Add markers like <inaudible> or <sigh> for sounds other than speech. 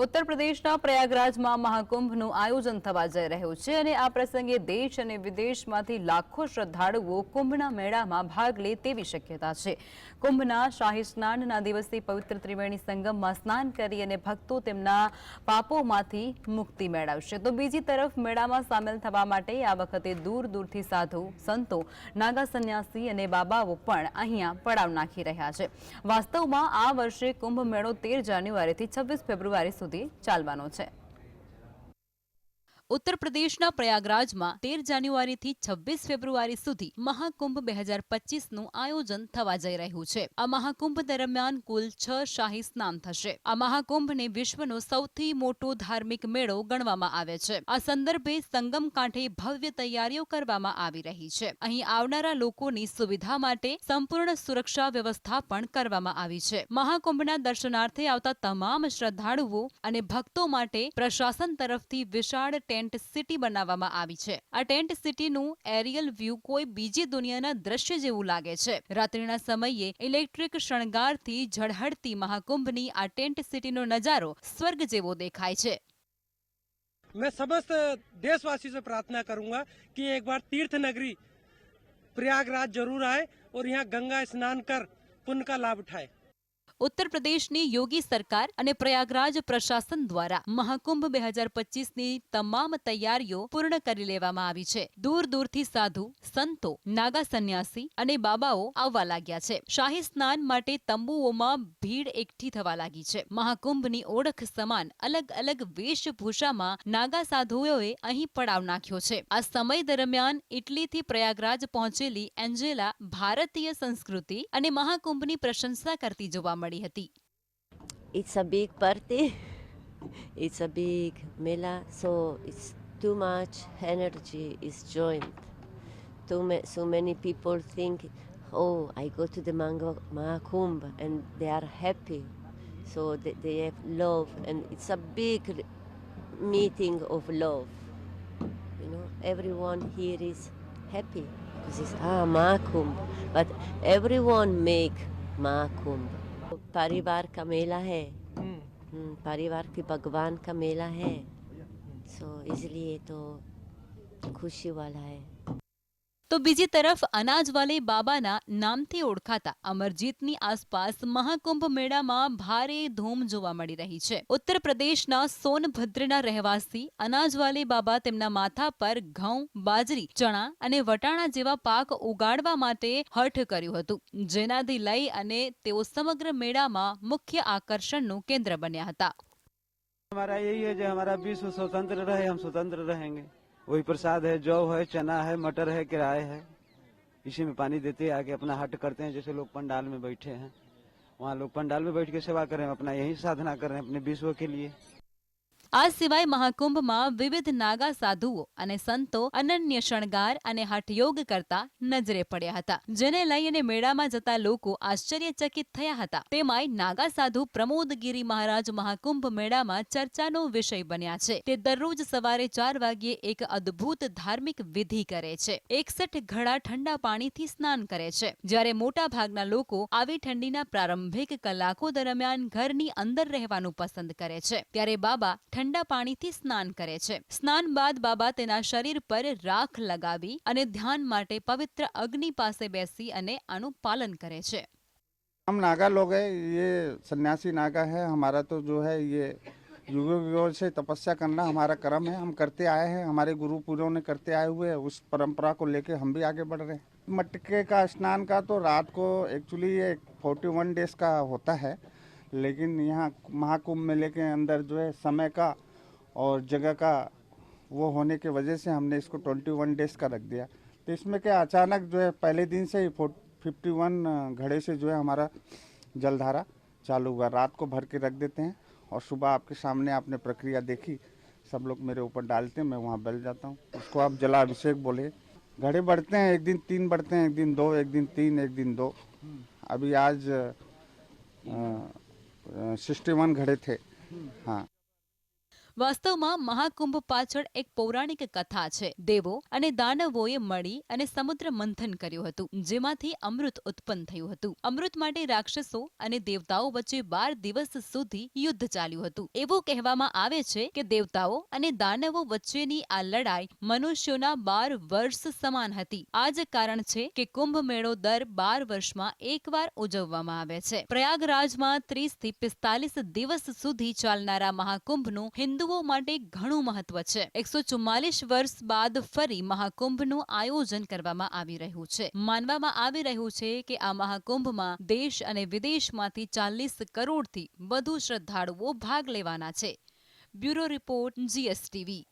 ઉત્તર પ્રદેશના પ્રયાગરાજમાં મહાકુંભનું આયોજન થવા જઈ રહ્યું છે અને આ પ્રસંગે દેશ અને વિદેશમાંથી લાખો શ્રદ્ધાળુઓ કુંભના મેળામાં ભાગ લે તેવી શક્યતા છે. કુંભના શાહી સ્નાનના દિવસે પવિત્ર ત્રિવેણી સંગમમાં સ્નાન કરી અને ભક્તો તેમના પાપોમાંથી મુક્તિ મેળવશે. તો બીજી તરફ મેળામાં સામેલ થવા માટે આ વખતે દૂર દૂરથી સાધુ, સંતો, નાગા સંન્યાસી અને બાબાઓ પણ અહીંયા પડાવ નાખી રહ્યા છે. વાસ્તવમાં આ વર્ષે કુંભ મેળો તેર જાન્યુઆરીથી છવ્વીસ ફેબ્રુઆરી સુધી ચાલવાનો છે. ઉત્તર પ્રદેશના પ્રયાગરાજમાં તેર જાન્યુઆરીથી છવ્વીસ ફેબ્રુઆરી સુધી મહાકુંભ બે હજાર પચીસનું આયોજન થવા જઈ રહ્યું છે. આ મહાકુંભ દરમિયાન કુલ છ શાહી સ્નાન થશે. આ મહાકુંભને વિશ્વનો સૌથી મોટો ધાર્મિક મેળો ગણવામાં આવે છે. આ સંદર્ભે સંગમ કાંઠે ભવ્ય તૈયારીઓ કરવામાં આવી રહી છે. અહીં આવનારા લોકોની સુવિધા માટે સંપૂર્ણ સુરક્ષા વ્યવસ્થા પણ કરવામાં આવી છે. મહાકુંભના દર્શનાર્થે આવતા તમામ શ્રદ્ધાળુઓ અને ભક્તો માટે પ્રશાસન તરફથી વિશાળ ટેન્ટ સિટી બનાવવામાં આવી છે આ ટેન્ટ સિટીનું એરિયલ વ્યૂ કોઈ બીજી દુનિયાના દ્રશ્ય જેવું લાગે છે રાત્રિના સમયે ઇલેક્ટ્રિક શણગારથી ઝળહળતી મહાકુંભની આ ટેન્ટ સિટીનો નજારો સ્વર્ગ જેવો દેખાય છે मैं समस्त देशवासी से प्रार्थना करूंगा कि एक बार तीर्थ नगरी प्रयागराज जरूर आए और यहाँ गंगा स्नान कर पुण्य का लाभ उठाए ઉત્તર પ્રદેશની યોગી સરકાર અને પ્રયાગરાજ પ્રશાસન દ્વારા મહાકુંભ બે હજાર પચીસની તમામ તૈયારીઓ પૂર્ણ કરી લેવામાં આવી છે. દૂર દૂરથી સાધુ, સંતો, નાગા સંન્યાસી અને બાબાઓ આવવા લાગ્યા છે. શાહી સ્નાન માટે તંબુઓમાં ભીડ એકઠી થવા લાગી છે. મહાકુંભની ઓળખ સમાન અલગ અલગ વેશભૂષામાં નાગા સાધુઓએ અહીં પડાવ નાખ્યો છે. આ સમય દરમિયાન ઇટલીથી પ્રયાગરાજ પહોંચેલી એન્જેલા ભારતીય સંસ્કૃતિ અને મહાકુંભની પ્રશંસા કરતી જોવા મળી It's a big party. <laughs> It's a big mela, so it's too much energy is joined. Too ma- so many people think, oh, I go to the Mango Mahakumbh and they are happy. So they, they have love, and it's a big meeting of love. You know, everyone here is happy because it's ah Mahakumbh, but everyone make Mahakumbh. परिवार का मेला है हम्म, परिवार के भगवान का मेला है सो इसलिए तो खुशी वाला है તો બીજી તરફ અનાજવાલે બાબાના નામથી ઓળખાતા અમરજીતની આસપાસ મહાકુંભ મેળામાં ભારે ધૂમ જોવા મળી રહી છે ઉત્તર પ્રદેશના સોનભદ્રના રહેવાસી અનાજવાલે બાબા તેમના માથા પર ઘઉં બાજરી ચણા અને વટાણા જેવા પાક ઉગાડવા માટે હઠ કર્યું હતું જેનાથી લઈ અને તેઓ સમગ્ર મેળામાં મુખ્ય આકર્ષણનું કેન્દ્ર બન્યા હતા हमारा यही है जो हमारा विश्व स्वतंत्र रहे हम स्वतंत्र रहेंगे वही प्रसाद है, जौ है, चना है, मटर है, किराए है। इसी में पानी देते हैं, आके अपना हट करते हैं, जैसे लोग पंडाल में बैठे हैं। वहाँ लोग पंडाल में बैठ के सेवा करें अपना यही साधना कर रहे हैं, अपने विश्व के लिए। આ સિવાય મહાકુંભમાં વિવિધ નાગા સાધુઓ અને સંતો અનન્ય શણગાર અને હઠયોગ કરતા નજરે પડ્યા હતા, જેને લઈને મેળામાં જતા લોકો આશ્ચર્યચકિત થયા હતા. તેમાંય નાગા સાધુ પ્રમોદગીરી મહારાજ મહાકુંભ મેળામાં ચર્ચાનો વિષય બન્યા છે. તે દરરોજ સવારે ચાર વાગ્યે એક અદ્ભુત ધાર્મિક વિધિ કરે છે. એકસઠ ઘડા ઠંડા પાણીથી સ્નાન કરે છે. જ્યારે મોટા ભાગના લોકો આવી ઠંડીના પ્રારંભિક કલાકો દરમિયાન ઘરની અંદર રહેવાનું પસંદ કરે છે. ત્યારે બાબા ઠંડા પાણીથી સ્નાન કરે છે સ્નાન બાદ બાબા તેના શરીર પર રાખ લગાવી અને ધ્યાન માટે પવિત્ર અગ્નિ પાસે બેસી અને આનું પાલન કરે છે हम नागा लोग हैं ये सन्यासी नागा है हमारा तो जो है ये युगों युगों से तपस्या करना हमारा कर्म है हम करते आए हैं हमारे गुरु पूर्वों ने करते आए हुए हैं उस परंपरा को लेके हम भी आगे बढ़ रहे हैं मटके का स्नान का तो रात को एक्चुअली ये फोर्टी वन डेज का होता है लेकिन यहाँ महाकुंभ मेले के अंदर जो है समय का और जगह का वो होने की वजह से हमने इसको ट्वेंटी वन डेज़ का रख दिया। तो इसमें क्या अचानक जो है पहले दिन से ही फिफ्टी वन घड़े से जो है हमारा जलधारा चालू हुआ। रात को भर के रख देते हैं और सुबह आपके सामने आपने प्रक्रिया देखी। सब लोग मेरे ऊपर डालते हैं मैं वहाँ बैठ जाता हूँ। उसको आप जला अभिषेक बोले। घड़े बढ़ते हैं एक दिन तीन बढ़ते हैं एक दिन दो एक दिन तीन एक दिन दो। अभी आज सिक्सटी वन घड़े थे हाँ વાસ્તવમાં મહાકુંભ પાછળ એક પૌરાણિક કથા છે. દેવો અને દાનવોએ મળી અને સમુદ્ર મંથન કર્યું હતું, જેમાંથી અમૃત ઉત્પન્ન થયું હતું. અમૃત માટે રાક્ષસો અને દેવતાઓ વચ્ચે બાર દિવસ સુધી યુદ્ધ ચાલ્યું હતું. એવું કહેવામાં આવે છે કે દેવતાઓ અને દાનવો વચ્ચેની આ લડાઈ મનુષ્યોના બાર વર્ષ સમાન હતી. આ જ કારણ છે કે કુંભ મેળો દર બાર વર્ષમાં એકવાર ઉજવવામાં આવે છે. પ્રયાગરાજમાં ત્રીસથી પિસ્તાલીસ દિવસ સુધી ચાલનારા મહાકુંભનું હિન્દુઓ માટે ઘણું મહત્વ છે. એકસો વર્ષ બાદ ફરી મહાકુંભનું આયોજન કરવામાં આવી રહ્યું છે. માનવામાં આવી રહ્યું છે કે આ મહાકુંભમાં દેશ અને વિદેશમાંથી ચાલીસ કરોડથી વધુ શ્રદ્ધાળુઓ ભાગ લેવાના છે. Bureau report, GSTV.